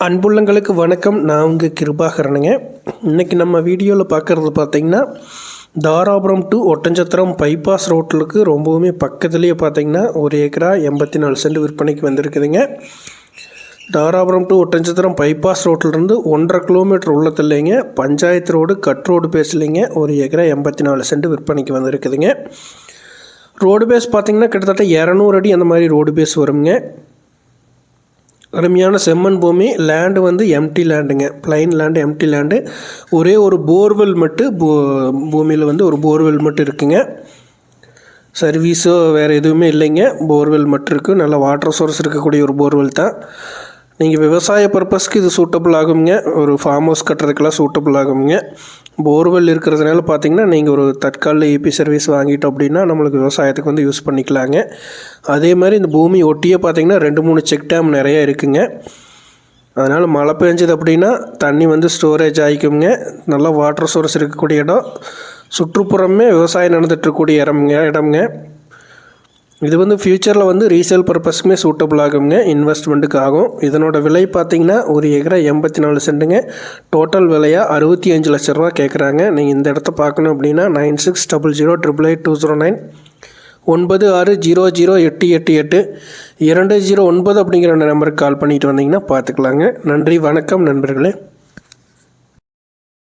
அன்புள்ளங்களுக்கு வணக்கம். நான் உங்கள் கிருபாகரனுங்க. இன்றைக்கி நம்ம வீடியோவில் பார்க்குறது பார்த்திங்கன்னா தாராபுரம் டு ஒட்டஞ்சத்திரம் பைபாஸ் ரோட்டிலுக்கு ரொம்பவுமே பக்கத்துலேயே பார்த்தீங்கன்னா ஒரு ஏக்கரா எண்பத்தி நாலு சென்ட் விற்பனைக்கு வந்திருக்குதுங்க. தாராபுரம் டு ஒட்டஞ்சத்திரம் பைபாஸ் ரோட்டிலிருந்து ஒன்றரை கிலோமீட்டர் உள்ளத்தில்லைங்க பஞ்சாயத்து ரோடு கட் ரோடு பேசலைங்க ஒரு ஏக்கரா எண்பத்தி நாலு சென்ட் விற்பனைக்கு வந்திருக்குதுங்க. ரோடு பேஸ் பார்த்தீங்கன்னா கிட்டத்தட்ட இரநூறு அடி அந்த மாதிரி ரோடு பேஸ் வருங்க. அருமையான செம்மண் பூமி. லேண்டு வந்து எம்டி லேண்டுங்க பிளைன் லேண்டு எம்டி லேண்டு ஒரே ஒரு போர்வெல் மட்டும் பூ பூமியில் வந்து ஒரு போர்வெல் மட்டும் இருக்குங்க. சர்வீஸோ வேறு எதுவுமே இல்லைங்க. போர்வெல் மட்டும் இருக்குது நல்ல வாட்டர் சோர்ஸ் இருக்கக்கூடிய ஒரு போர்வெல் தான். நீங்கள் விவசாய பர்பஸ்க்கு இது சூட்டபிள் ஆகுங்க ஒரு ஃபார்ம் ஹவுஸ் கட்டுறதுக்கெல்லாம் சூட்டபிள் ஆகுங்க போர்வெல் இருக்கிறதுனால பார்த்தீங்கன்னா நீங்கள் ஒரு தற்கால ஏபி சர்வீஸ் வாங்கிட்டோம் அப்படின்னா நம்மளுக்கு விவசாயத்துக்கு வந்து யூஸ் பண்ணிக்கலாங்க. அதே மாதிரி இந்த பூமி ஒட்டியே பார்த்தீங்கன்னா ரெண்டு மூணு செக் டேம் நிறைய இருக்குங்க. அதனால் மழை பெஞ்சது அப்படின்னா தண்ணி வந்து ஸ்டோரேஜ் ஆகிக்குங்க நல்லா வாட்டர் சோர்ஸ் இருக்கக்கூடிய இடம். சுற்றுப்புறமே விவசாயம் நடந்துகிட்ருக்கக்கூடிய இடம்ங்க இடம்ங்க. இது வந்து ஃப்யூச்சரில் வந்து ரீசேல் பர்பஸ்க்குமே சூட்டபிள் ஆகுங்க இன்வெஸ்ட்மெண்ட்டுக்கு ஆகும் இதனோட விலை பார்த்தீங்கன்னா ஒரு ஏக்கரா எண்பத்தி நாலு சென்ட்டுங்க டோட்டல் விலையாக அறுபத்தி அஞ்சு லட்ச ரூபா கேட்குறாங்க நீங்கள் இந்த இடத்த பார்க்கணும் அப்படின்னா nine six double zero triple eight two zero nine ஒன்பது ஆறு ஜீரோ ஜீரோ எட்டு எட்டு எட்டு இரண்டு ஜீரோ ஒன்பது அப்படிங்கிற நம்பருக்கு கால் பண்ணிட்டு வந்தீங்கன்னா பார்த்துக்கலாங்க. நன்றி வணக்கம் நண்பர்களே.